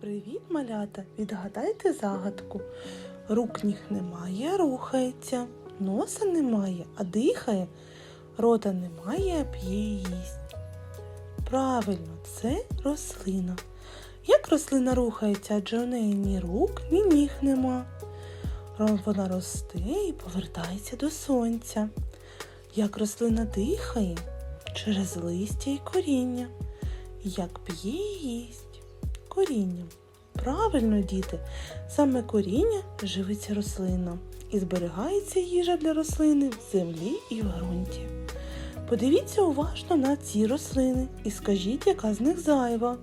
Привіт, малята! Відгадайте загадку. Рук ніг немає, рухається, носа немає, а дихає, рота немає, а п'є їсть. Правильно, це рослина. Як рослина рухається, адже у неї ні рук, ні ніг нема. Вона росте і повертається до сонця. Як рослина дихає через листя і коріння. Як п'є і їсть корінням. Правильно, діти, саме коріння живиться рослина і зберігається їжа для рослини в землі і в ґрунті. Подивіться уважно на ці рослини і скажіть, яка з них зайва.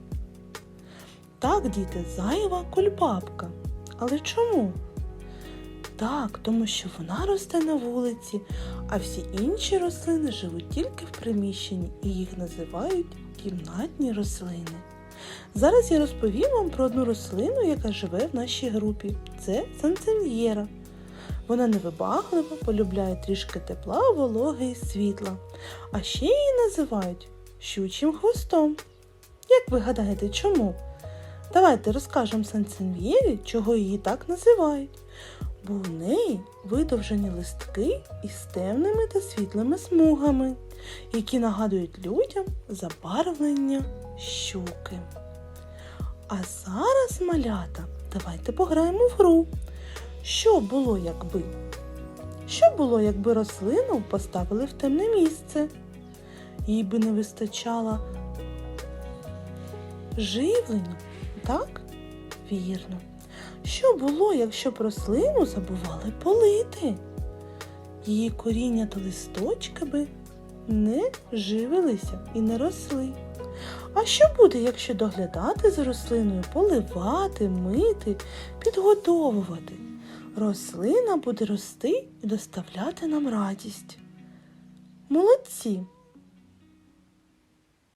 Так, діти, зайва кульбабка. Але чому? Так, тому що вона росте на вулиці, а всі інші рослини живуть тільки в приміщенні і їх називають кімнатні рослини. Зараз я розповім вам про одну рослину, яка живе в нашій групі. Це сансев'єра. Вона невибаглива, полюбляє трішки тепла, вологи і світла. А ще її називають щучим хвостом. Як ви гадаєте, чому? Давайте розкажемо сансев'єрі, чого її так називають. Бо у неї видовжені листки із темними та світлими смугами, які нагадують людям забарвлення щуки. А зараз, малята, давайте пограємо в гру. Що було, якби? Що було, якби рослину поставили в темне місце? Їй би не вистачало живлення, так? Вірно. Що було, якщо б рослину забували полити? Її коріння та листочки би не живилися і не росли. А що буде, якщо доглядати за рослиною, поливати, мити, підгодовувати? Рослина буде рости і доставляти нам радість. Молодці!